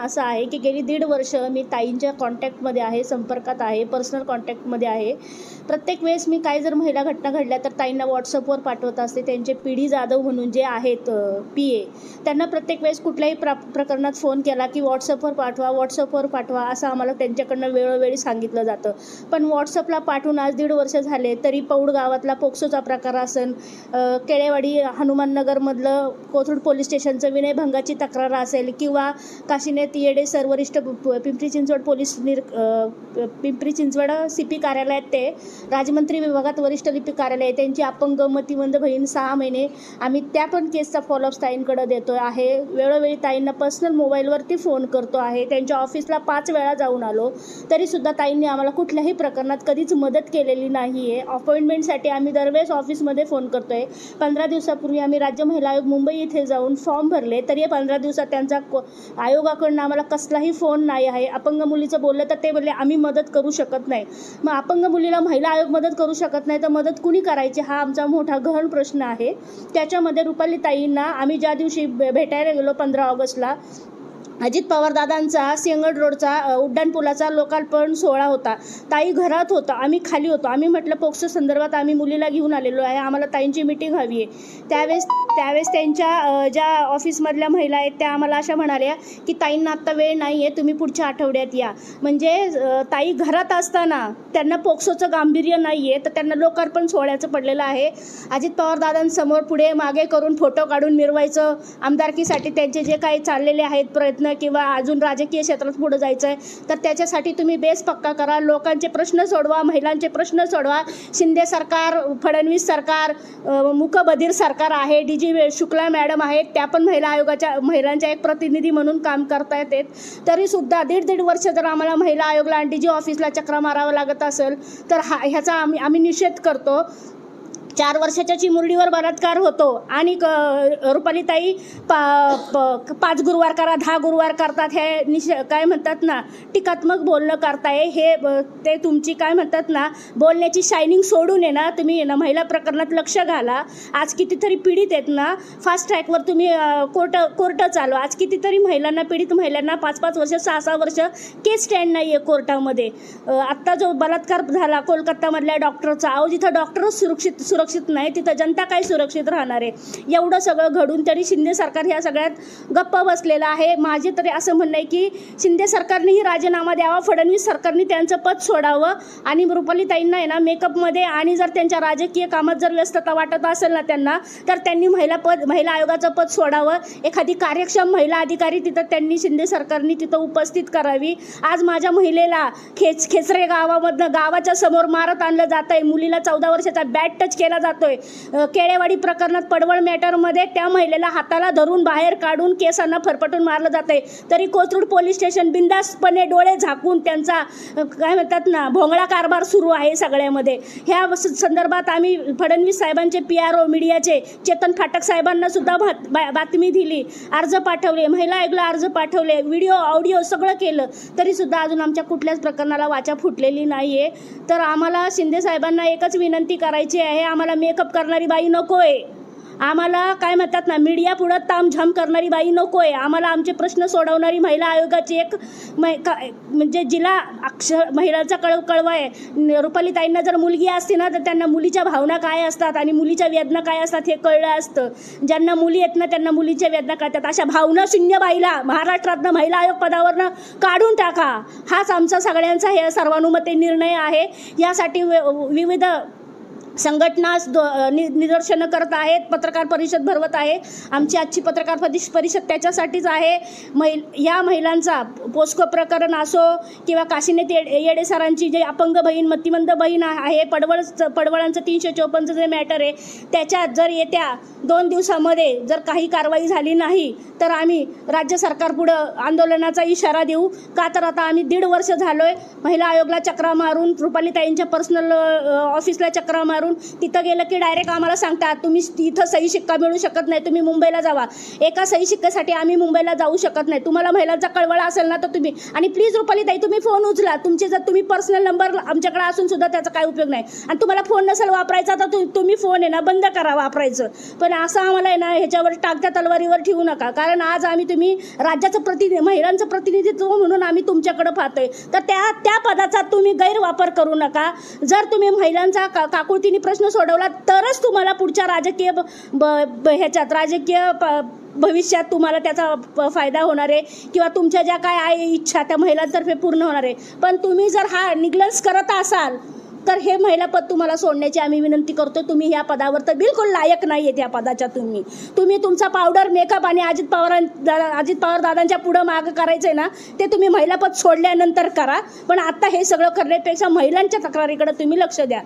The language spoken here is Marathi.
असं आहे की गेली दीड वर्ष मी ताईंच्या कॉन्टॅक्टमध्ये आहे संपर्कात आहे पर्सनल कॉन्टॅक्टमध्ये आहे. प्रत्येक वेळेस मी काय जर महिला घटना घडल्या तर ताईंना व्हॉट्सअपवर पाठवत असते. त्यांचे पी डी जाधव म्हणून जे आहेत पी ए त्यांना प्रत्येक वेळेस कुठल्याही प्रा प्रकरणात फोन केला की व्हॉट्सअपवर पाठवा व्हॉट्सअपवर पाठवा असं आम्हाला त्यांच्याकडनं वेळोवेळी सांगितलं जातं. पण व्हॉट्सअपला पाठवून आज दीड वर्ष झाले तरी पौड गावातला पोक्सोचा प्रकार असेल केळेवाडी हनुमाननगरमधलं कोथरूड पोलीस स्टेशनचं विनयभंगाची तक्रार असेल किंवा काशीने येडे सर वरिष्ठ पिंपरी चिंचवड पोलीस निर पिंपरी चिंचवड सी पी कार्यालयात ते. राजमंत्री विभागात वरिष्ठ लिपिक कार्यालय त्यांची अपंग मतिमंद बहीण सहा महिने आम्ही त्या पण केसचा फॉलोअप ताईंकडे देतो आहे. वेळोवेळी ताईंना पर्सनल मोबाईलवरती फोन करतो आहे. त्यांच्या ऑफिसला पाच वेळा जाऊन आलो. तरीसुद्धा ताईंनी आम्हाला कुठल्याही प्रकरणात कधीच मदत केलेली नाही आहे अपॉइंटमेंटसाठी आम्ही दरवेळेस ऑफिसमध्ये फोन करतो आहे पंधरा दिवसापूर्वी आम्ही राज्य महिला आयोग मुंबई इथे जाऊन फॉर्म भरले. तरी पंधरा दिवसात त्यांचा आयोगाकडनं त्यांना आम्हाला कसलाही फोन नाही आहे. अपंग मुलीचं बोललं तर ते बोलले आम्ही मदत करू शकत नाही. मग अपंग मुलीला महिला आयोग मदत करू शकत नाही तर मदत कुणी करायची? हा आमचा मोठा गहन प्रश्न आहे. त्याच्यामध्ये रुपाली ताईंना आम्ही ज्या दिवशी भे- भेटायला गेलो पंधरा ऑगस्टला अजित पवार दादांचा रोडचा उड्डाणपुलाचा लोकार्पण सोहळा होता. ताई घरात होता आम्ही खाली होतो. आम्ही म्हटलं पोक्सो संदर्भात आम्ही मुलीला घेऊन आलेलो आहे. आम्हाला ताईंची मिटिंग हवी आहे. त्यावेळेस त्यावेळेस त्यांच्या ज्या ऑफिसमधल्या महिला आहेत त्या आम्हाला अशा म्हणाल्या की ताईंना आत्ता वेळ नाही आहे तुम्ही पुढच्या आठवड्यात या. म्हणजे ताई घरात असताना त्यांना पोक्सोचं गांभीर्य नाही आहे तर त्यांना लोकार्पण सोहळ्याचं पडलेलं आहे. अजित पवार दादांसमोर पुढे मागे करून फोटो काढून मिरवायचं. आमदारकीसाठी त्यांचे जे काही चाललेले आहेत प्रयत्न किंवा अजून राजकीय क्षेत्रात पुढे जायचं आहे तर त्याच्यासाठी तुम्ही बेस पक्का करा. लोकांचे प्रश्न सोडवा महिलांचे प्रश्न सोडवा. शिंदे सरकार फडणवीस सरकार मुकबधीर सरकार आहे. डी जी शुक्ला मॅडम आहेत. त्या पण महिला आयोगाच्या महिलांच्या एक प्रतिनिधी म्हणून काम करता येतात. तरीसुद्धा दीड दीड वर्ष जर आम्हाला महिला आयोगला आणि डी जी ऑफिसला चक्रा मारावं लागत असेल तर हा ह्याचा आम्ही आम्ही निषेध करतो. चार वर्षाच्या चिमुरडीवर बलात्कार होतो. आणि क रुपालीताई पा प पाच गुरुवार करा दहा गुरुवार करतात हे निश काय म्हणतात ना टीकात्मक बोलणं करताय. हे ब- ते तुमची काय म्हणतात ना बोलण्याची शायनिंग सोडून आहे ना तुम्ही ना महिला प्रकरणात लक्ष घाला. आज कितीतरी पीडित आहेत ना फास्ट ट्रॅकवर तुम्ही कोर्ट कोर्ट चालू आज कितीतरी महिलांना पीडित महिलांना पाच पाच वर्ष सहा सहा वर्ष केस स्टँड नाही आहे कोर्टामध्ये आत्ता जो बलात्कार झाला कोलकातामधल्या डॉक्टरचा अहो जिथं डॉक्टरच सुरक्षित सुरक्षित नाही तिथं जनता काय सुरक्षित राहणार आहे. एवढं सगळं घडून तरी शिंदे सरकार ह्या सगळ्यात गप्प बसलेलं आहे. माझे तरी असं म्हणणं आहे की शिंदे सरकारनेही राजीनामा द्यावा फडणवीस सरकारने त्यांचं पद सोडावं आणि रुपालीताईंना आहे ना मेकअपमध्ये आणि जर त्यांच्या राजकीय कामात जर व्यस्तता वाटत असेल ना त्यांना तर त्यांनी महिला पद महिला आयोगाचं पद सोडावं. एखादी कार्यक्षम महिला अधिकारी तिथं त्यांनी शिंदे सरकारने तिथं उपस्थित करावी. आज माझ्या महिलेला खेच खेचरे गावामधनं गावाच्या समोर मारत आणलं जात आहे मुलीला चौदा वर्षाचा बॅट टच केला जातोय. केळेवाडी प्रकरणात पडवळ मॅटरमध्ये त्या महिलेला हाताला धरून बाहेर काढून केसांना फरफटून मारलं जात आहे तरी कोथरूड पोलीस स्टेशन बिंदासपणे डोळे झाकून त्यांचा काय म्हणतात ना भोंगळा कारभार सुरू आहे सगळ्यामध्ये. ह्या स- संदर्भात आम्ही फडणवीस साहेबांचे पी आर ओ मीडियाचे चेतन फाटक साहेबांना सुद्धा बातमी दिली. अर्ज पाठवले. महिला आयोगला अर्ज पाठवले. व्हिडिओ ऑडिओ सगळं केलं. तरीसुद्धा अजून आमच्या कुठल्याच प्रकरणाला वाचा फुटलेली नाही आहे तर आम्हाला शिंदे साहेबांना एकच विनंती करायची आहे. आम्हाला मेकअप करणारी बाई नको आहे आम्हाला काय म्हणतात ना मीडिया पुढं तामझाम करणारी बाई नको आहे आम्हाला आमचे प्रश्न सोडवणारी महिला आयोगाची एक मै का म्हणजे जिला अक्षर महिलांचा कळव कळवा आहे. रुपालीताईंना जर मुलगी असते ना तर त्यांना मुलीच्या भावना काय असतात आणि मुलीच्या वेदना काय असतात हे कळलं असतं. ज्यांना मुली आहेत ना त्यांना मुलीच्या वेदना कळतात. अशा भावना शून्य बाईला महाराष्ट्रातनं महिला आयोग पदावरनं काढून टाका. हाच आमचा सगळ्यांचा हे सर्वानुमते निर्णय आहे. यासाठी विविध संघटना नि निदर्शनं करत आहेत पत्रकार परिषद भरवत आहे. आमची आजची पत्रकार परिष परिषद त्याच्यासाठीच आहे. महिल या महिलांचा पोस्को प्रकरण असो किंवा काशीनाथ येडे येडे सरांची जे अपंग बहीण मतिमंद बहीण आहे पडवळ पडवळांचं तीनशे चोपन्नचं जे मॅटर आहे त्याच्यात जर येत्या दोन दिवसामध्ये जर काही कारवाई झाली नाही तर आम्ही राज्य सरकारपुढं आंदोलनाचा इशारा देऊ. का तर आता आम्ही दीड वर्ष झालो आहे महिला आयोगला चक्रा मारून रुपालीताईंच्या पर्सनल ऑफिसला चक्रा मारून काढून तिथं गेलं की डायरेक्ट आम्हाला सांगतात तुम्ही तिथं सही शिक्का मिळू शकत नाही तुम्ही मुंबईला जावा. एका सही शिक्कासाठी आम्ही मुंबईला जाऊ शकत नाही. तुम्हाला महिलांचा कळवळा असेल ना तर तुम्ही आणि प्लीज रुपाली ताई तुम्ही फोन उचला. तुमचे जर तुम्ही पर्सनल नंबर आमच्याकडे असून सुद्धा त्याचा काय उपयोग नाही. आणि तुम्हाला फोन नसेल वापरायचा तर तु- तुम्ही फोन आहे ना बंद करा वापरायचं. पण असं आम्हाला आहे ना ह्याच्यावर टाकत्या तलवारीवर ठेवू नका. कारण आज आम्ही तुम्ही राज्याचं प्रतिनिधी महिलांचं प्रतिनिधित्व म्हणून आम्ही तुमच्याकडे पाहतोय. तर त्या त्या पदाचा तुम्ही गैरवापर करू नका. जर तुम्ही महिलांचा का पद्धतीने प्रश्न सोडवला तरच तुम्हाला पुढच्या राजकीय ब- ब- ह्याच्यात राजकीय प- भविष्यात तुम्हाला त्याचा प- फायदा होणार आहे किंवा तुमच्या ज्या काय आहे इच्छा त्या महिलांतर्फे पूर्ण होणार आहे. पण तुम्ही जर हा निग्लन्स करत असाल तर हे महिला पद तुम्हाला सोडण्याची आम्ही विनंती करतो तुम्ही ह्या पदावर तर बिलकुल लायक नाही आहेत या पदाच्या तुम्ही. तुम्ही तुमचा पावडर मेकअप आणि अजित पवारां अजित पवार दादांच्या पुढं मागं आहे ना ते तुम्ही महिला पद सोडल्यानंतर करा. पण आता हे सगळं करण्यापेक्षा महिलांच्या तक्रारीकडे तुम्ही लक्ष द्या.